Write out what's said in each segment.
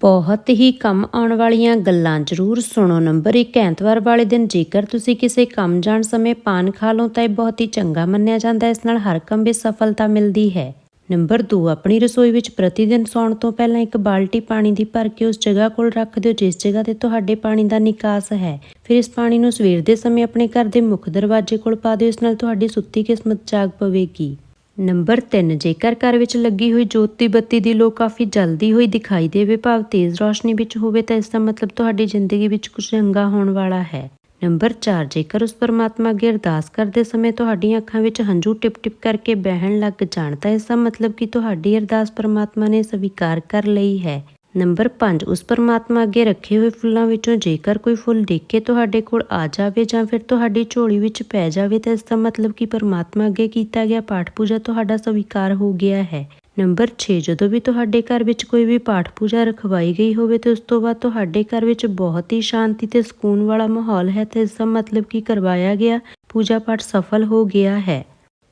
ਬਹੁਤ ਹੀ ਕੰਮ ਆਉਣ ਵਾਲੀਆਂ ਗੱਲਾਂ ਜ਼ਰੂਰ ਸੁਣੋ। ਨੰਬਰ 1 ਐਤਵਾਰ ਵਾਲੇ ਦਿਨ ਜੇਕਰ ਤੁਸੀਂ ਕਿਸੇ ਕੰਮ ਜਾਣ ਸਮੇਂ ਪਾਨ ਖਾ ਲਓ, ਤਾਂ ਇਹ ਬਹੁਤ ਹੀ ਚੰਗਾ ਮੰਨਿਆ ਜਾਂਦਾ ਹੈ। ਇਸ ਨਾਲ ਹਰ ਕੰਮ ਵਿੱਚ ਸਫਲਤਾ ਮਿਲਦੀ ਹੈ। ਨੰਬਰ 2 ਆਪਣੀ ਰਸੋਈ ਵਿੱਚ ਪ੍ਰਤੀ ਦਿਨ ਸੌਣ ਤੋਂ ਪਹਿਲਾਂ ਇੱਕ ਬਾਲਟੀ ਪਾਣੀ ਦੀ ਭਰ ਕੇ ਉਸ ਜਗ੍ਹਾ ਕੋਲ ਰੱਖ ਦਿਓ, ਜਿਸ ਜਗ੍ਹਾ ਤੇ ਤੁਹਾਡੇ ਪਾਣੀ ਦਾ ਨਿਕਾਸ ਹੈ। ਫਿਰ ਇਸ ਪਾਣੀ ਨੂੰ ਸਵੇਰ ਦੇ ਸਮੇਂ ਆਪਣੇ ਘਰ ਦੇ ਮੁੱਖ ਦਰਵਾਜ਼ੇ ਕੋਲ ਪਾ ਦਿਓ, ਇਸ ਨਾਲ ਤੁਹਾਡੀ ਸੁੱਤੀ ਕਿਸਮਤ ਜਾਗ ਪਵੇਗੀ। ਨੰਬਰ 3 ਜੇਕਰ ਘਰ ਵਿੱਚ ਲੱਗੀ ਹੋਈ ਜੋਤੀ ਬੱਤੀ ਦੀ ਲੋ ਕਾਫੀ ਜਲਦੀ ਹੋਈ ਦਿਖਾਈ ਦੇਵੇ, ਭਾਵ ਤੇਜ਼ ਰੋਸ਼ਨੀ ਵਿੱਚ ਹੋਵੇ, ਤਾਂ ਇਸ ਦਾ ਮਤਲਬ ਤੁਹਾਡੀ ਜ਼ਿੰਦਗੀ ਵਿੱਚ ਕੁਝ ਚੰਗਾ ਹੋਣ ਵਾਲਾ ਹੈ। ਨੰਬਰ 4 ਜੇਕਰ ਉਸ ਪਰਮਾਤਮਾ ਅੱਗੇ ਅਰਦਾਸ ਕਰਦੇ ਸਮੇਂ ਤੁਹਾਡੀਆਂ ਅੱਖਾਂ ਵਿੱਚ ਹੰਝੂ ਟਿਪ-ਟਿਪ ਕਰਕੇ ਬਹਿਣ ਲੱਗ ਜਾਣ, ਤਾਂ ਇਸ ਦਾ ਮਤਲਬ ਕਿ ਤੁਹਾਡੀ ਅਰਦਾਸ ਪਰਮਾਤਮਾ ਨੇ ਸਵੀਕਾਰ ਕਰ ਲਈ ਹੈ। ਨੰਬਰ 5 ਉਸ ਪਰਮਾਤਮਾ ਅੱਗੇ ਰੱਖੇ ਹੋਏ ਫੁੱਲਾਂ ਵਿੱਚੋਂ ਜੇਕਰ ਕੋਈ ਫੁੱਲ ਡਿੱਗ ਕੇ ਤੁਹਾਡੇ ਕੋਲ ਆ ਜਾਵੇ ਜਾਂ ਫਿਰ ਤੁਹਾਡੀ ਝੋਲੀ ਵਿੱਚ ਪੈ ਜਾਵੇ, ਤਾਂ ਇਸ ਦਾ ਮਤਲਬ ਕਿ ਪਰਮਾਤਮਾ ਅੱਗੇ ਕੀਤਾ ਗਿਆ ਪਾਠ ਪੂਜਾ ਤੁਹਾਡਾ ਸਵੀਕਾਰ ਹੋ ਗਿਆ ਹੈ। ਨੰਬਰ 6 ਜਦੋਂ ਵੀ ਤੁਹਾਡੇ ਘਰ ਵਿੱਚ ਕੋਈ ਵੀ ਪਾਠ ਪੂਜਾ ਰਖਵਾਈ ਗਈ ਹੋਵੇ, ਤੇ ਉਸ ਤੋਂ ਬਾਅਦ ਤੁਹਾਡੇ ਘਰ ਵਿੱਚ ਬਹੁਤ ਹੀ ਸ਼ਾਂਤੀ ਤੇ ਸਕੂਨ ਵਾਲਾ ਮਾਹੌਲ ਹੈ, ਤੇ ਇਸ ਦਾ ਮਤਲਬ ਕਿ ਕਰਵਾਇਆ ਗਿਆ, ਪੂਜਾ ਪਾਠ ਸਫਲ ਹੋ ਗਿਆ ਹੈ।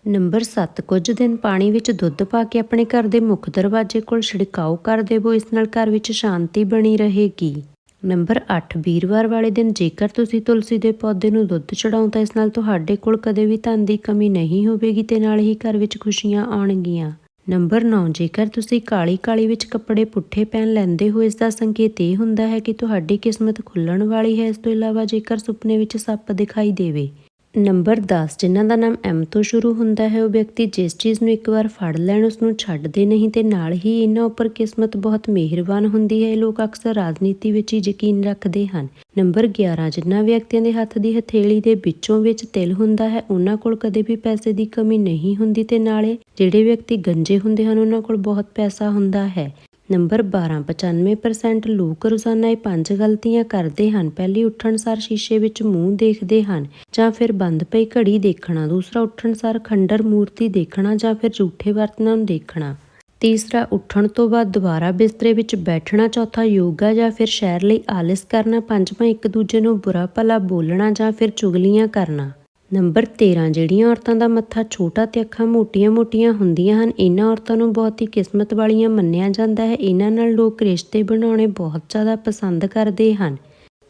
ਨੰਬਰ 7 ਕੁਝ ਦਿਨ ਪਾਣੀ ਵਿੱਚ ਦੁੱਧ ਪਾ ਕੇ ਆਪਣੇ ਘਰ ਦੇ ਮੁੱਖ ਦਰਵਾਜ਼ੇ ਕੋਲ ਛਿੜਕਾਓ ਕਰ ਦੇਵੋ, ਇਸ ਨਾਲ ਘਰ ਵਿੱਚ ਸ਼ਾਂਤੀ ਬਣੀ ਰਹੇਗੀ। ਨੰਬਰ 8 ਵੀਰਵਾਰ ਵਾਲੇ ਦਿਨ ਜੇਕਰ ਤੁਸੀਂ ਤੁਲਸੀ ਦੇ ਪੌਦੇ ਨੂੰ ਦੁੱਧ ਚੜਾਓ ਤਾਂ ਇਸ ਨਾਲ ਤੁਹਾਡੇ ਕੋਲ ਕਦੇ ਵੀ ਧਨ ਦੀ ਕਮੀ ਨਹੀਂ ਹੋਵੇਗੀ ਤੇ ਨਾਲ ਹੀ ਘਰ ਵਿੱਚ ਖੁਸ਼ੀਆਂ ਆਉਣਗੀਆਂ। ਨੰਬਰ 9 ਜੇਕਰ ਤੁਸੀਂ ਕਾਲੀ ਕਾਲੀ ਵਿੱਚ ਕੱਪੜੇ ਪੁੱਠੇ ਪਹਿਨ ਲੈਂਦੇ ਹੋ, ਇਸ ਦਾ ਸੰਕੇਤ ਇਹ ਹੁੰਦਾ ਹੈ ਕਿ ਤੁਹਾਡੀ ਕਿਸਮਤ ਖੁੱਲਣ ਵਾਲੀ ਹੈ। ਇਸ ਤੋਂ ਇਲਾਵਾ ਜੇਕਰ ਸੁਪਨੇ ਵਿੱਚ ਸੱਪ ਦਿਖਾਈ ਦੇਵੇ ਨੰਬਰ 10 ਜਿਨ੍ਹਾਂ ਦਾ ਨਾਮ ਐਮ ਤੋਂ ਸ਼ੁਰੂ ਹੁੰਦਾ ਹੈ, ਉਹ ਵਿਅਕਤੀ ਜਿਸ ਚੀਜ਼ ਨੂੰ ਇੱਕ ਵਾਰ ਫੜ ਲੈਣ ਉਸ ਨੂੰ ਛੱਡਦੇ ਨਹੀਂ ਤੇ ਨਾਲ ਹੀ ਇਹਨਾਂ ਉੱਪਰ ਕਿਸਮਤ ਬਹੁਤ ਮਿਹਰਬਾਨ ਹੁੰਦੀ ਹੈ। ਇਹ ਲੋਕ ਅਕਸਰ ਰਾਜਨੀਤੀ ਵਿੱਚ ਹੀ ਯਕੀਨ ਰੱਖਦੇ ਹਨ। ਨੰਬਰ 11 ਜਿਨ੍ਹਾਂ ਵਿਅਕਤੀਆਂ ਦੇ ਹੱਥ ਦੀ ਹਥੇਲੀ ਦੇ ਵਿੱਚੋਂ ਵਿੱਚ ਤਿਲ ਹੁੰਦਾ ਹੈ, ਉਹਨਾਂ ਕੋਲ ਕਦੇ ਵੀ ਪੈਸੇ ਦੀ ਕਮੀ ਨਹੀਂ ਹੁੰਦੀ ਤੇ ਨਾਲੇ ਜਿਹੜੇ ਵਿਅਕਤੀ ਗੰਜੇ ਹੁੰਦੇ ਹਨ, ਉਹਨਾਂ ਕੋਲ ਬਹੁਤ ਪੈਸਾ ਹੁੰਦਾ ਹੈ। ਨੰਬਰ 12 95% ਲੋਕ ਰੋਜ਼ਾਨਾ ਇਹ ਪੰਜ ਗਲਤੀਆਂ ਕਰਦੇ ਹਨ। ਪਹਿਲੀ ਉੱਠਣ ਸਾਰ ਸ਼ੀਸ਼ੇ ਵਿੱਚ ਮੂੰਹ ਦੇਖਦੇ ਹਨ ਜਾਂ ਫਿਰ ਬੰਦ ਪਈ ਘੜੀ ਦੇਖਣਾ। ਦੂਸਰਾ ਉੱਠਣ ਸਾਰ ਖੰਡਰ ਮੂਰਤੀ ਦੇਖਣਾ ਜਾਂ ਫਿਰ ਝੂਠੇ ਬਰਤਨਾਂ ਨੂੰ ਦੇਖਣਾ। ਤੀਸਰਾ, ਉੱਠਣ ਤੋਂ ਬਾਅਦ ਦੁਬਾਰਾ ਬਿਸਤਰੇ ਵਿੱਚ ਬੈਠਣਾ। ਚੌਥਾ, ਯੋਗਾ ਜਾਂ ਫਿਰ ਸ਼ੈਰ ਲਈ ਆਲਸ ਕਰਨਾ। ਪੰਜਵਾਂ, ਇੱਕ ਦੂਜੇ ਨੂੰ ਬੁਰਾ ਭਲਾ ਬੋਲਣਾ ਜਾਂ ਫਿਰ ਚੁਗਲੀਆਂ ਕਰਨਾ। ਨੰਬਰ 13 ਜਿਹੜੀਆਂ ਔਰਤਾਂ ਦਾ ਮੱਥਾ ਛੋਟਾ ਤੇ ਅੱਖਾਂ ਮੋਟੀਆਂ-ਮੋਟੀਆਂ ਹੁੰਦੀਆਂ ਹਨ, ਇਹਨਾਂ ਔਰਤਾਂ ਨੂੰ ਬਹੁਤ ਹੀ ਕਿਸਮਤ ਵਾਲੀਆਂ ਮੰਨਿਆ ਜਾਂਦਾ ਹੈ। ਇਹਨਾਂ ਨਾਲ ਲੋਕ ਰਿਸ਼ਤੇ ਬਣਾਉਣੇ ਬਹੁਤ ਜ਼ਿਆਦਾ ਪਸੰਦ ਕਰਦੇ ਹਨ।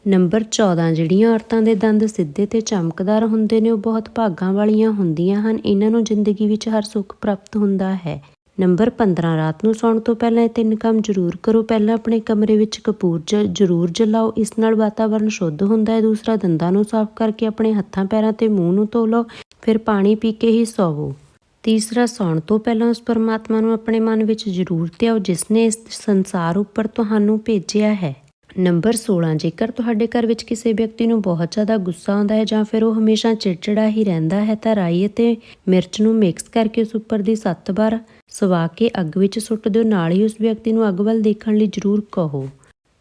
ਨੰਬਰ 14 ਜਿਹੜੀਆਂ ਔਰਤਾਂ ਦੇ ਦੰਦ ਸਿੱਧੇ ਤੇ ਚਮਕਦਾਰ ਹੁੰਦੇ ਨੇ, ਉਹ ਬਹੁਤ ਭਾਗਾਂ ਵਾਲੀਆਂ ਹੁੰਦੀਆਂ ਹਨ। ਇਹਨਾਂ ਨੂੰ ਜ਼ਿੰਦਗੀ ਵਿੱਚ ਹਰ ਸੁੱਖ ਪ੍ਰਾਪਤ ਹੁੰਦਾ ਹੈ। ਨੰਬਰ 15 ਰਾਤ ਨੂੰ ਸੌਣ ਤੋਂ ਪਹਿਲਾਂ ਇਹ ਤਿੰਨ ਕੰਮ ਜ਼ਰੂਰ ਕਰੋ। ਪਹਿਲਾਂ ਆਪਣੇ ਕਮਰੇ ਵਿੱਚ ਕਪੂਰ ਜ, ਜ਼ਰੂਰ ਜਲਾਓ। ਇਸ ਨਾਲ ਵਾਤਾਵਰਣ ਸ਼ੁੱਧ ਹੁੰਦਾ ਹੈ। ਦੂਸਰਾ, ਦੰਦਾਂ ਨੂੰ ਸਾਫ਼ ਕਰਕੇ ਆਪਣੇ ਹੱਥਾਂ, ਪੈਰਾਂ ਤੇ ਮੂੰਹ ਨੂੰ ਧੋ ਲਓ। ਫਿਰ ਪਾਣੀ ਪੀ ਕੇ ਹੀ ਸੌਵੋ। ਤੀਸਰਾ, ਸੌਣ ਤੋਂ ਪਹਿਲਾਂ ਉਸ ਪਰਮਾਤਮਾ ਨੂੰ ਆਪਣੇ ਮਨ ਵਿੱਚ ਜ਼ਰੂਰ ਧਿਆਓ, ਜਿਸ ਨੇ ਇਸ ਸੰਸਾਰ ਉੱਪਰ ਤੁਹਾਨੂੰ ਭੇਜਿਆ ਹੈ। ਨੰਬਰ 16 ਜੇਕਰ ਤੁਹਾਡੇ ਘਰ ਵਿੱਚ ਕਿਸੇ ਵਿਅਕਤੀ ਨੂੰ ਬਹੁਤ ਜ਼ਿਆਦਾ ਗੁੱਸਾ ਆਉਂਦਾ ਹੈ ਜਾਂ ਫਿਰ ਉਹ ਹਮੇਸ਼ਾ ਚਿੜਚਿੜਾ ਹੀ ਰਹਿੰਦਾ ਹੈ, ਤਾਂ ਰਾਈ ਅਤੇ ਮਿਰਚ ਨੂੰ ਮਿਕਸ ਕਰਕੇ ਉਸ ਉੱਪਰ ਦੀ 7 ਵਾਰ ਸਵਾ ਕੇ ਅੱਗ ਵਿੱਚ ਸੁੱਟ ਦਿਓ। ਨਾਲ ਹੀ ਉਸ ਵਿਅਕਤੀ ਨੂੰ ਅੱਗ ਵੱਲ ਦੇਖਣ ਲਈ ਜ਼ਰੂਰ ਕਹੋ।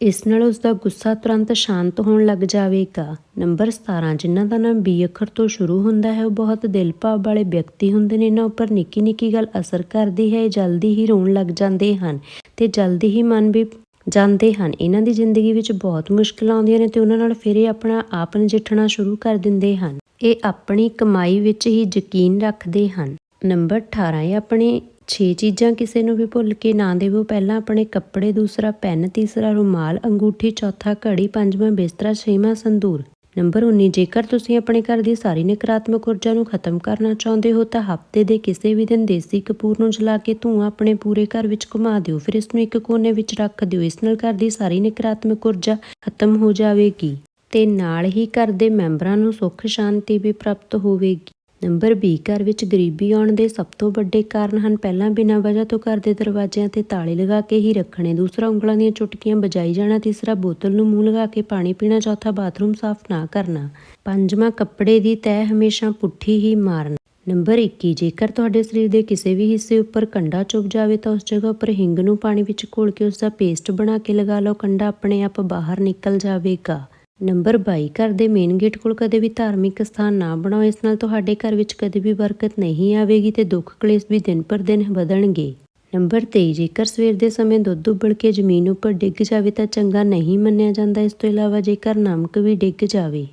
ਇਸ ਨਾਲ ਉਸ ਦਾ ਗੁੱਸਾ ਤੁਰੰਤ ਸ਼ਾਂਤ ਹੋਣ ਲੱਗ ਜਾਵੇਗਾ। ਨੰਬਰ 17 ਜਿਨ੍ਹਾਂ ਦਾ ਨਾਮ ਬੀ ਅੱਖਰ ਤੋਂ ਸ਼ੁਰੂ ਹੁੰਦਾ ਹੈ, ਉਹ ਬਹੁਤ ਦਿਲ ਭਾਵ ਵਾਲੇ ਵਿਅਕਤੀ ਹੁੰਦੇ ਨੇ। ਇਹਨਾਂ ਉੱਪਰ ਨਿੱਕੀ ਨਿੱਕੀ ਗੱਲ ਅਸਰ ਕਰਦੀ ਹੈ ਜਲਦੀ ਹੀ ਰੋਣ ਲੱਗ ਜਾਂਦੇ ਹਨ ਤੇ ਜਲਦੀ ਹੀ ਮਨ ਵੀ ਜਾਂਦੇ ਹਨ। ਇਹਨਾਂ ਦੀ ਜ਼ਿੰਦਗੀ ਵਿੱਚ ਬਹੁਤ ਮੁਸ਼ਕਲਾਂ ਆਉਂਦੀਆਂ ਨੇ ਤੇ ਉਹਨਾਂ ਨਾਲ ਫਿਰ ਇਹ ਆਪਣਾ ਆਪ ਨਜਿੱਠਣਾ ਸ਼ੁਰੂ ਕਰ ਦਿੰਦੇ ਹਨ। ਇਹ ਆਪਣੀ ਕਮਾਈ ਵਿੱਚ ਹੀ ਯਕੀਨ ਰੱਖਦੇ ਹਨ। ਨੰਬਰ 18 ਇਹ ਆਪਣੇ 6 ਚੀਜ਼ਾਂ ਕਿਸੇ ਨੂੰ ਵੀ ਭੁੱਲ ਕੇ ਨਾ ਦੇਵੋ। ਪਹਿਲਾਂ ਆਪਣੇ ਕੱਪੜੇ, ਦੂਸਰਾ ਪੈਨ, ਤੀਸਰਾ ਰੁਮਾਲ, ਅੰਗੂਠੀ, ਚੌਥਾ ਘੜੀ, ਪੰਜਵਾਂ ਬਿਸਤਰਾ, ਛੇਵਾਂ ਸੰਦੂਰ ਨੰਬਰ 19 ਜੇਕਰ ਤੁਸੀਂ ਆਪਣੇ ਘਰ ਦੀ ਸਾਰੀ ਨਕਾਰਾਤਮਕ ਊਰਜਾ ਨੂੰ ਖਤਮ ਕਰਨਾ ਚਾਹੁੰਦੇ ਹੋ, ਤਾਂ ਹਫ਼ਤੇ ਦੇ ਕਿਸੇ ਵੀ ਦਿਨ ਦੇਸੀ ਕਪੂਰ ਨੂੰ ਜਲਾ ਕੇ ਧੂਆਂ ਆਪਣੇ ਪੂਰੇ ਘਰ ਵਿੱਚ ਘੁਮਾ ਦਿਓ। ਫਿਰ ਇਸ ਨੂੰ ਇੱਕ ਕੋਨੇ ਵਿੱਚ ਰੱਖ ਦਿਓ। ਇਸ ਨਾਲ ਘਰ ਦੀ ਸਾਰੀ ਨਕਾਰਾਤਮਕ ਊਰਜਾ ਖਤਮ ਹੋ ਜਾਵੇਗੀ ਤੇ ਨਾਲ ਹੀ ਘਰ ਦੇ ਮੈਂਬਰਾਂ ਨੂੰ ਸੁੱਖ ਸ਼ਾਂਤੀ ਵੀ ਪ੍ਰਾਪਤ ਹੋਵੇਗੀ। ਨੰਬਰ 20 ਘਰ ਵਿੱਚ ਗਰੀਬੀ ਆਉਣ ਦੇ ਸਭ ਤੋਂ ਵੱਡੇ ਕਾਰਨ ਹਨ। ਪਹਿਲਾਂ ਬਿਨਾਂ ਵਜ੍ਹਾ ਤੋਂ ਘਰ ਦੇ ਦਰਵਾਜ਼ਿਆਂ ਤੇ ਤਾਲੇ ਲਗਾ ਕੇ ਹੀ ਰੱਖਣੇ, ਦੂਸਰਾ ਉਂਗਲਾਂ ਦੀਆਂ ਚੁਟਕੀਆਂ ਬਜਾਈ ਜਾਣਾ, ਤੀਸਰਾ ਬੋਤਲ ਨੂੰ ਮੂੰਹ ਲਗਾ ਕੇ ਪਾਣੀ ਪੀਣਾ, ਚੌਥਾ ਬਾਥਰੂਮ ਸਾਫ਼ ਨਾ ਕਰਨਾ, ਪੰਜਵਾਂ ਕੱਪੜੇ ਦੀ ਤੈਅ ਹਮੇਸ਼ਾ ਪੁੱਠੀ ਹੀ ਮਾਰਨਾ। ਨੰਬਰ 21 ਜੇਕਰ ਤੁਹਾਡੇ ਸਰੀਰ ਦੇ ਕਿਸੇ ਵੀ ਹਿੱਸੇ ਉੱਪਰ ਕੰਡਾ ਚੁੱਭ ਜਾਵੇ ਤਾਂ ਉਸ ਜਗ੍ਹਾ ਉੱਪਰ ਹਿੰਗ ਨੂੰ ਪਾਣੀ ਵਿੱਚ ਘੋਲ ਕੇ ਉਸ ਦਾ ਪੇਸਟ ਬਣਾ ਕੇ ਲਗਾ ਲਓ। ਕੰਡਾ ਆਪਣੇ ਆਪ ਬਾਹਰ ਨਿਕਲ ਜਾਵੇਗਾ। ਨੰਬਰ 22 ਘਰ ਦੇ ਮੇਨ ਗੇਟ ਕੋਲ ਕਦੇ ਵੀ ਧਾਰਮਿਕ ਸਥਾਨ ਨਾ ਬਣਾਓ, ਇਸ ਨਾਲ ਤੁਹਾਡੇ ਘਰ ਵਿੱਚ ਕਦੇ ਵੀ ਬਰਕਤ ਨਹੀਂ ਆਵੇਗੀ ਤੇ ਦੁੱਖ ਕਲੇਸ਼ ਵੀ ਦਿਨ ਪਰ ਦਿਨ ਵਧਣਗੇ। ਨੰਬਰ 23 ਜੇਕਰ ਸਵੇਰ ਦੇ ਸਮੇਂ ਦੁੱਧ ਉਬਲ ਕੇ ਜ਼ਮੀਨ ਉੱਪਰ ਡਿੱਗ ਜਾਵੇ ਤਾਂ ਚੰਗਾ ਨਹੀਂ ਮੰਨਿਆ ਜਾਂਦਾ, ਇਸ ਤੋਂ ਇਲਾਵਾ ਜੇਕਰ ਨਮਕ ਵੀ ਡਿੱਗ ਜਾਵੇ।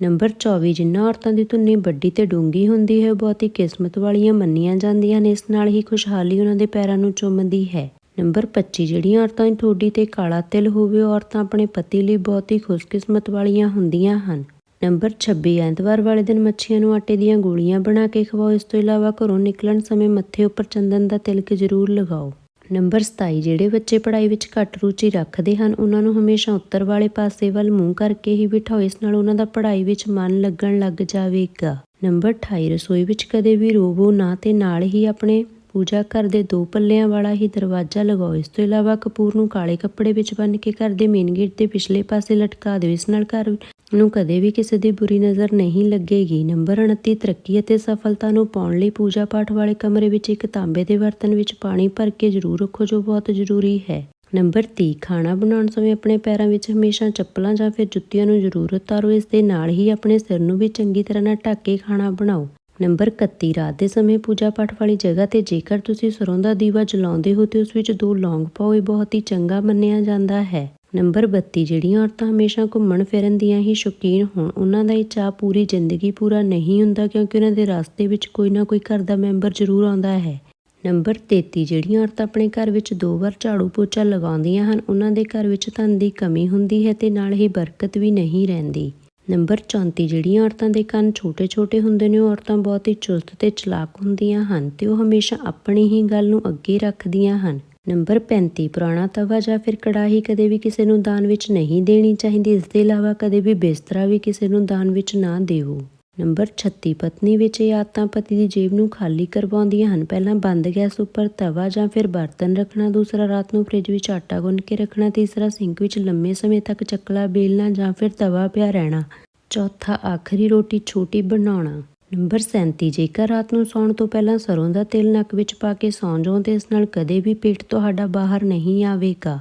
ਨੰਬਰ 24 ਜਿਨ੍ਹਾਂ ਔਰਤਾਂ ਦੀ ਧੁੰਨੀ ਵੱਡੀ ਤੇ ਡੂੰਗੀ ਹੁੰਦੀ ਹੈ ਉਹ ਬਹੁਤ ਕਿਸਮਤ ਵਾਲੀਆਂ ਮੰਨੀਆਂ ਜਾਂਦੀਆਂ ਨੇ, ਇਸ ਨਾਲ ਹੀ ਖੁਸ਼ਹਾਲੀ ਉਹਨਾਂ ਦੇ ਪੈਰਾਂ ਨੂੰ ਚੁੰਮਦੀ ਹੈ। ਨੰਬਰ 25 ਜਿਹੜੀਆਂ ਔਰਤਾਂ ਦੀ ਠੋਡੀ ਤੇ ਕਾਲਾ ਤਿਲ ਹੋਵੇ ਔਰਤਾਂ ਆਪਣੇ ਪਤੀ ਲਈ ਬਹੁਤ ਹੀ ਖੁਸ਼ਕਿਸਮਤ ਵਾਲੀਆਂ ਹੁੰਦੀਆਂ ਹਨ। ਨੰਬਰ 26 ਐਤਵਾਰ ਵਾਲੇ ਦਿਨ ਮੱਛੀਆਂ ਨੂੰ ਆਟੇ ਦੀਆਂ ਗੋਲੀਆਂ ਬਣਾ ਕੇ ਖਵਾਓ। ਇਸ ਤੋਂ ਇਲਾਵਾ ਘਰੋਂ ਨਿਕਲਣ ਸਮੇਂ ਮੱਥੇ ਉੱਪਰ ਚੰਦਨ ਦਾ ਤਿਲਕ ਜ਼ਰੂਰ ਲਗਾਓ। ਨੰਬਰ 27 ਜਿਹੜੇ ਬੱਚੇ ਪੜ੍ਹਾਈ ਵਿੱਚ ਘੱਟ ਰੁਚੀ ਰੱਖਦੇ ਹਨ, ਉਹਨਾਂ ਨੂੰ ਹਮੇਸ਼ਾ ਉੱਤਰ ਵਾਲੇ ਪਾਸੇ ਵੱਲ ਮੂੰਹ ਕਰਕੇ ਹੀ ਬਿਠਾਓ। ਇਸ ਨਾਲ ਉਹਨਾਂ ਦਾ ਪੜ੍ਹਾਈ ਵਿੱਚ ਮਨ ਲੱਗਣ ਲੱਗ ਜਾਵੇਗਾ। ਨੰਬਰ 28 ਰਸੋਈ ਵਿੱਚ ਕਦੇ ਵੀ ਰੋਵੋ ਨਾ ਤੇ ਨਾਲ ਹੀ ਆਪਣੇ ਪੂਜਾ ਘਰ ਦੇ ਦੋ ਪੱਲਿਆਂ ਵਾਲਾ ਹੀ ਦਰਵਾਜ਼ਾ ਲਗਾਓ। ਇਸ ਤੋਂ ਇਲਾਵਾ ਕਪੂਰ ਨੂੰ ਕਾਲੇ ਕੱਪੜੇ ਵਿੱਚ ਬੰਨ੍ਹ ਕੇ ਘਰ ਦੇ ਮੇਨ ਗੇਟ ਦੇ ਪਿਛਲੇ ਪਾਸੇ ਲਟਕਾ ਦਿਓ। ਇਸ ਨਾਲ ਘਰ ਨੂੰ ਕਦੇ ਵੀ ਕਿਸੇ ਦੀ ਬੁਰੀ ਨਜ਼ਰ ਨਹੀਂ ਲੱਗੇਗੀ। ਨੰਬਰ 29 ਤਰੱਕੀ ਅਤੇ ਸਫਲਤਾ ਨੂੰ ਪਾਉਣ ਲਈ ਪੂਜਾ ਪਾਠ ਵਾਲੇ ਕਮਰੇ ਵਿੱਚ ਇੱਕ ਤਾਂਬੇ ਦੇ ਬਰਤਨ ਵਿੱਚ ਪਾਣੀ ਭਰ ਕੇ ਜ਼ਰੂਰ ਰੱਖੋ, ਜੋ ਬਹੁਤ ਜ਼ਰੂਰੀ ਹੈ। ਨੰਬਰ 30 ਖਾਣਾ ਬਣਾਉਣ ਸਮੇਂ ਆਪਣੇ ਪੈਰਾਂ ਵਿੱਚ ਹਮੇਸ਼ਾ ਚੱਪਲਾਂ ਜਾਂ ਫਿਰ ਜੁੱਤੀਆਂ ਨੂੰ ਜ਼ਰੂਰ ਉਤਾਰੋ। ਇਸ ਦੇ ਨਾਲ ਹੀ ਆਪਣੇ ਸਿਰ ਨੂੰ ਵੀ ਚੰਗੀ ਤਰ੍ਹਾਂ ਨਾਲ ਢੱਕ ਕੇ ਖਾਣਾ ਬਣਾਓ। ਨੰਬਰ 31 ਰਾਤ ਦੇ ਸਮੇਂ ਪੂਜਾ ਪਾਠ ਵਾਲੀ ਜਗ੍ਹਾ ਤੇ ਜੇਕਰ ਤੁਸੀਂ ਸਰੋਂ ਦਾ ਦੀਵਾ ਜਲਾਉਂਦੇ ਹੋ ਤੇ ਉਸ ਵਿੱਚ ਦੋ ਲੌਂਗ ਪਾਓ, ਇਹ ਬਹੁਤ ਹੀ ਚੰਗਾ ਮੰਨਿਆ ਜਾਂਦਾ ਹੈ। ਨੰਬਰ 32 ਜਿਹੜੀਆਂ ਔਰਤਾਂ ਹਮੇਸ਼ਾ ਘੁੰਮਣ ਫਿਰਨ ਦੀਆਂ ਹੀ ਸ਼ੌਕੀਨ ਹੋਣ, ਉਹਨਾਂ ਦਾ ਇਹ ਚਾਹ ਪੂਰੀ ਜ਼ਿੰਦਗੀ ਪੂਰਾ ਨਹੀਂ ਹੁੰਦਾ ਕਿਉਂਕਿ ਉਹਨਾਂ ਦੇ ਰਸਤੇ ਵਿੱਚ ਕੋਈ ਨਾ ਕੋਈ ਘਰ ਦਾ ਮੈਂਬਰ ਜ਼ਰੂਰ ਆਉਂਦਾ ਹੈ। ਨੰਬਰ 33 ਜਿਹੜੀਆਂ ਔਰਤਾਂ ਆਪਣੇ ਘਰ ਵਿੱਚ ਦੋ ਵਾਰ ਝਾੜੂ ਪੋਚਾ ਲਗਾਉਂਦੀਆਂ ਹਨ, ਉਹਨਾਂ ਦੇ ਘਰ ਵਿੱਚ ਧਨ ਦੀ ਕਮੀ ਹੁੰਦੀ ਹੈ ਤੇ ਨਾਲ ਹੀ ਬਰਕਤ ਵੀ ਨਹੀਂ ਰਹਿੰਦੀ। ਨੰਬਰ 34 ਜਿਹੜੀਆਂ ਔਰਤਾਂ ਦੇ ਕੰਨ ਛੋਟੇ-ਛੋਟੇ ਹੁੰਦੇ ਨੇ, ਉਹ ਔਰਤਾਂ ਬਹੁਤ ਹੀ ਚੁਸਤ ਤੇ ਚਲਾਕ ਹੁੰਦੀਆਂ ਹਨ ਤੇ ਉਹ ਹਮੇਸ਼ਾ ਆਪਣੀ ਹੀ ਗੱਲ ਨੂੰ ਅੱਗੇ ਰੱਖਦੀਆਂ ਹਨ। ਨੰਬਰ 35 ਪੁਰਾਣਾ ਤਵਾ ਜਾਂ ਫਿਰ ਕੜਾਹੀ ਕਦੇ ਵੀ ਕਿਸੇ ਨੂੰ ਦਾਨ ਵਿੱਚ ਨਹੀਂ ਦੇਣੀ ਚਾਹੀਦੀ। ਇਸ ਦੇ ਇਲਾਵਾ ਕਦੇ ਵੀ ਬਿਸਤਰਾ ਵੀ ਕਿਸੇ ਨੂੰ ਦਾਨ ਵਿੱਚ ਨਾ ਦਿਓ ਨੰਬਰ 36 ਪਤਨੀ ਵਿੱਚ ਇਹ ਆਦਤਾਂ ਪਤੀ ਦੀ ਜੇਬ ਨੂੰ ਖਾਲੀ ਕਰਵਾਉਂਦੀਆਂ ਹਨ। ਪਹਿਲਾਂ ਬੰਦ ਗੈਸ ਉੱਪਰ ਤਵਾ ਜਾਂ ਫਿਰ ਬਰਤਨ ਰੱਖਣਾ, ਦੂਸਰਾ ਰਾਤ ਨੂੰ ਫ੍ਰਿਜ ਵਿੱਚ ਆਟਾ ਗੁੰਨ ਕੇ ਰੱਖਣਾ, ਤੀਸਰਾ ਸਿੰਕ ਵਿੱਚ ਲੰਮੇ ਸਮੇਂ ਤੱਕ ਚੱਕਲਾ ਬੇਲਣਾ ਜਾਂ ਫਿਰ ਤਵਾ ਪਿਆ ਰਹਿਣਾ। ਚੌਥਾ, ਆਖਰੀ ਰੋਟੀ ਛੋਟੀ ਬਣਾਉਣਾ। ਨੰਬਰ 37 ਜੇਕਰ ਰਾਤ ਨੂੰ ਸੌਣ ਤੋਂ ਪਹਿਲਾਂ ਸਰੋਂ ਦਾ ਤੇਲ ਨੱਕ ਵਿੱਚ ਪਾ ਕੇ ਸੌਂ ਜਾਓ ਤੇ ਇਸ ਨਾਲ ਕਦੇ ਵੀ ਪੇਟ ਤੁਹਾਡਾ ਬਾਹਰ ਨਹੀਂ ਆਵੇਗਾ।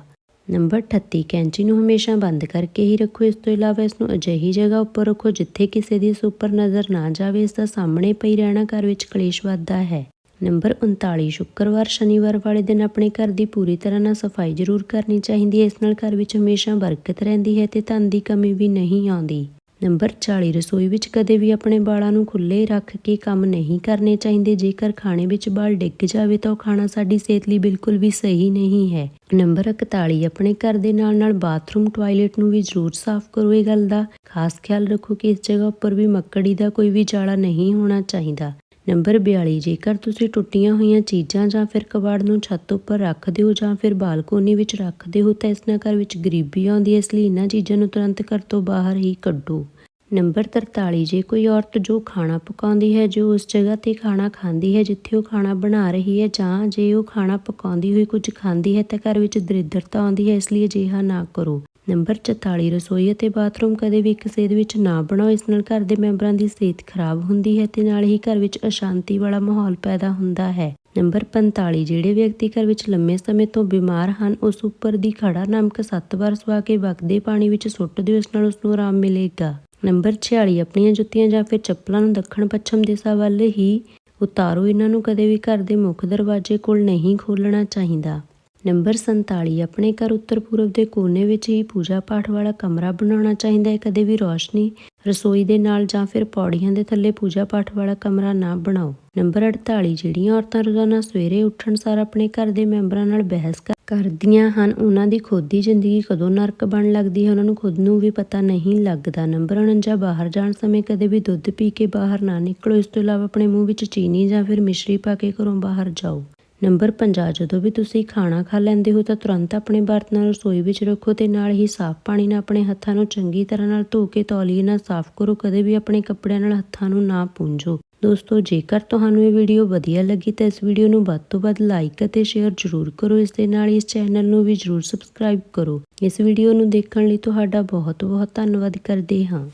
ਨੰਬਰ 38 ਕੈਂਚੀ ਨੂੰ ਹਮੇਸ਼ਾ ਬੰਦ ਕਰਕੇ ਹੀ ਰੱਖੋ। ਇਸ ਤੋਂ ਇਲਾਵਾ ਇਸ ਨੂੰ ਅਜਿਹੀ ਜਗ੍ਹਾ ਉੱਪਰ ਰੱਖੋ ਜਿੱਥੇ ਕਿਸੇ ਦੀ ਇਸ ਉੱਪਰ ਨਜ਼ਰ ਨਾ ਜਾਵੇ। ਇਸ ਦਾ ਸਾਹਮਣੇ ਪਈ ਰਹਿਣਾ ਘਰ ਵਿੱਚ ਕਲੇਸ਼ ਵੱਧਦਾ ਹੈ। ਨੰਬਰ 39 ਸ਼ੁੱਕਰਵਾਰ, ਸ਼ਨੀਵਾਰ ਵਾਲੇ ਦਿਨ ਆਪਣੇ ਘਰ ਦੀ ਪੂਰੀ ਤਰ੍ਹਾਂ ਨਾਲ ਸਫ਼ਾਈ ਜ਼ਰੂਰ ਕਰਨੀ ਚਾਹੀਦੀ ਹੈ। ਇਸ ਨਾਲ ਘਰ ਵਿੱਚ ਹਮੇਸ਼ਾ ਬਰਕਤ ਰਹਿੰਦੀ ਹੈ ਤੇ ਧਨ ਦੀ ਕਮੀ ਵੀ ਨਹੀਂ ਆਉਂਦੀ। ਨੰਬਰ 40 ਰਸੋਈ ਵਿੱਚ ਕਦੇ ਵੀ ਆਪਣੇ ਬਾਲਾਂ ਨੂੰ ਖੁੱਲੇ ਰੱਖ ਕੇ ਕੰਮ ਨਹੀਂ ਕਰਨੇ ਚਾਹੀਦੇ। ਜੇਕਰ ਖਾਣੇ ਵਿੱਚ ਬਾਲ ਡਿੱਗ ਜਾਵੇ ਤਾਂ ਉਹ ਖਾਣਾ ਸਾਡੀ ਸਿਹਤ ਲਈ ਬਿਲਕੁਲ ਵੀ ਸਹੀ ਨਹੀਂ ਹੈ। ਨੰਬਰ 41 ਆਪਣੇ ਘਰ ਦੇ ਨਾਲ ਨਾਲ ਬਾਥਰੂਮ, ਟਾਇਲਟ ਨੂੰ ਵੀ ਜ਼ਰੂਰ ਸਾਫ਼ ਕਰੋ ਇਹ ਗੱਲ ਦਾ ਖਾਸ ਖਿਆਲ ਰੱਖੋ ਕਿ ਇਸ ਜਗ੍ਹਾ ਉੱਪਰ ਵੀ ਮੱਕੜੀ ਦਾ ਕੋਈ ਵੀ ਜਾਲਾ ਨਹੀਂ ਹੋਣਾ ਚਾਹੀਦਾ। ਨੰਬਰ 42 ਜੇਕਰ ਤੁਸੀਂ ਟੁੱਟੀਆਂ ਹੋਈਆਂ ਚੀਜ਼ਾਂ ਜਾਂ ਫਿਰ ਕਬਾੜ ਨੂੰ ਛੱਤ ਉੱਪਰ ਰੱਖਦੇ ਹੋ ਜਾਂ ਫਿਰ ਬਾਲਕੋਨੀ ਵਿੱਚ ਰੱਖਦੇ ਹੋ ਤਾਂ ਇਸ ਨਾਲ ਘਰ ਵਿੱਚ ਗਰੀਬੀ ਆਉਂਦੀ ਹੈ, ਇਸ ਲਈ ਇਹਨਾਂ ਚੀਜ਼ਾਂ ਨੂੰ ਤੁਰੰਤ ਘਰ ਤੋਂ ਬਾਹਰ ਹੀ ਕੱਢੋ। ਨੰਬਰ 43 ਜੇ ਕੋਈ ਔਰਤ ਜੋ ਖਾਣਾ ਪਕਾਉਂਦੀ ਹੈ, ਜੋ ਉਸ ਜਗ੍ਹਾ ਤੇ ਖਾਣਾ ਖਾਂਦੀ ਹੈ, ਜਿੱਥੇ ਉਹ ਖਾਣਾ ਬਣਾ ਰਹੀ ਹੈ ਜਾਂ ਜੇ ਉਹ ਖਾਣਾ ਪਕਾਉਂਦੀ ਹੋਈ ਕੁਝ ਖਾਂਦੀ ਹੈ, ਤਾਂ ਘਰ ਵਿੱਚ ਦਰਿਦਰਤਾ ਆਉਂਦੀ ਹੈ, ਇਸ ਲਈ ਅਜਿਹਾ ਨਾ ਕਰੋ। ਨੰਬਰ 44 ਰਸੋਈ ਅਤੇ ਬਾਥਰੂਮ ਕਦੇ ਵੀ ਇੱਕ ਸੇਧ ਵਿੱਚ ਨਾ ਬਣਾਓ। ਇਸ ਨਾਲ ਘਰ ਦੇ ਮੈਂਬਰਾਂ ਦੀ ਸਿਹਤ ਖਰਾਬ ਹੁੰਦੀ ਹੈ ਤੇ ਨਾਲ ਹੀ ਘਰ ਵਿੱਚ ਅਸ਼ਾਂਤੀ ਵਾਲਾ ਮਾਹੌਲ ਪੈਦਾ ਹੁੰਦਾ ਹੈ। ਨੰਬਰ 45 ਜਿਹੜੇ ਵਿਅਕਤੀ ਘਰ ਵਿੱਚ ਲੰਮੇ ਸਮੇਂ ਤੋਂ ਬਿਮਾਰ ਹਨ, ਉਸ ਉੱਪਰ ਦੀ ਖੜਾ ਨਮਕ 7 ਵਾਰ ਸਵਾ ਕੇ ਵਗਦੇ ਪਾਣੀ ਵਿੱਚ ਸੁੱਟ ਦਿਓ, ਇਸ ਨਾਲ ਉਸ ਨੂੰ ਆਰਾਮ ਮਿਲੇਗਾ। ਨੰਬਰ 46 ਆਪਣੀਆਂ ਜੁੱਤੀਆਂ ਜਾਂ ਫਿਰ ਚੱਪਲਾਂ ਨੂੰ ਦੱਖਣ ਪੱਛਮ ਦਿਸ਼ਾ ਵੱਲ ਹੀ ਉਤਾਰੋ। ਇਹਨਾਂ ਨੂੰ ਕਦੇ ਵੀ ਘਰ ਦੇ ਮੁੱਖ ਦਰਵਾਜ਼ੇ ਕੋਲ ਨਹੀਂ ਖੋਲਣਾ ਚਾਹੀਦਾ। ਨੰਬਰ 47 ਆਪਣੇ ਘਰ ਉੱਤਰ ਪੂਰਬ ਦੇ ਕੋਨੇ ਵਿੱਚ ਹੀ ਪੂਜਾ ਪਾਠ ਵਾਲਾ ਕਮਰਾ ਬਣਾਉਣਾ ਚਾਹੀਦਾ ਹੈ। ਕਦੇ ਵੀ ਰੋਸ਼ਨੀ, ਰਸੋਈ ਦੇ ਨਾਲ ਜਾਂ ਫਿਰ ਪੌੜੀਆਂ ਦੇ ਥੱਲੇ ਪੂਜਾ ਪਾਠ ਵਾਲਾ ਕਮਰਾ ਨਾ ਬਣਾਓ। ਨੰਬਰ 48 ਜਿਹੜੀਆਂ ਔਰਤਾਂ ਰੋਜ਼ਾਨਾ ਸਵੇਰੇ ਉੱਠਣ ਸਾਰ ਆਪਣੇ ਘਰ ਦੇ ਮੈਂਬਰਾਂ ਨਾਲ ਬਹਿਸ ਕਰ- ਕਰਦੀਆਂ ਹਨ, ਉਹਨਾਂ ਦੀ ਖੁਦ ਦੀ ਜ਼ਿੰਦਗੀ ਕਦੋਂ ਨਰਕ ਬਣ ਲੱਗਦੀ ਹੈ, ਉਹਨਾਂ ਨੂੰ ਖੁਦ ਨੂੰ ਵੀ ਪਤਾ ਨਹੀਂ ਲੱਗਦਾ। ਨੰਬਰ 49 ਬਾਹਰ ਜਾਣ ਸਮੇਂ ਕਦੇ ਵੀ ਦੁੱਧ ਪੀ ਕੇ ਬਾਹਰ ਨਾ ਨਿਕਲੋ, ਇਸ ਤੋਂ ਇਲਾਵਾ ਆਪਣੇ ਮੂੰਹ ਵਿੱਚ ਚੀਨੀ ਜਾਂ ਫਿਰ ਮਿਸ਼ਰੀ ਪਾ ਕੇ ਘਰੋਂ ਬਾਹਰ ਜਾਓ। ਨੰਬਰ 50 ਜਦੋਂ ਵੀ ਤੁਸੀਂ ਖਾਣਾ ਖਾ ਲੈਂਦੇ ਹੋ ਤਾਂ ਤੁਰੰਤ ਆਪਣੇ ਬਰਤਨਾਂ ਨੂੰ ਰਸੋਈ ਵਿੱਚ ਰੱਖੋ ਤੇ ਨਾਲ ਹੀ ਸਾਫ਼ ਪਾਣੀ ਨਾਲ ਆਪਣੇ ਹੱਥਾਂ ਨੂੰ ਚੰਗੀ ਤਰ੍ਹਾਂ ਨਾਲ ਧੋ ਕੇ ਤੌਲੀਏ ਨਾਲ ਸਾਫ਼ ਕਰੋ, ਕਦੇ ਵੀ ਆਪਣੇ ਕੱਪੜਿਆਂ ਨਾਲ ਹੱਥਾਂ ਨੂੰ ਨਾ ਪੂੰਝੋ। ਦੋਸਤੋ, ਜੇਕਰ ਤੁਹਾਨੂੰ ਇਹ ਵੀਡੀਓ ਵਧੀਆ ਲੱਗੀ ਤਾਂ ਇਸ ਵੀਡੀਓ ਨੂੰ ਵੱਧ ਤੋਂ ਵੱਧ ਲਾਈਕ ਅਤੇ ਸ਼ੇਅਰ ਜ਼ਰੂਰ ਕਰੋ, ਇਸ ਦੇ ਨਾਲ ਇਸ ਚੈਨਲ ਨੂੰ ਵੀ ਜ਼ਰੂਰ ਸਬਸਕ੍ਰਾਈਬ ਕਰੋ। ਇਸ ਵੀਡੀਓ ਨੂੰ ਦੇਖਣ ਲਈ ਤੁਹਾਡਾ ਬਹੁਤ ਬਹੁਤ ਧੰਨਵਾਦ ਕਰਦੇ ਹਾਂ।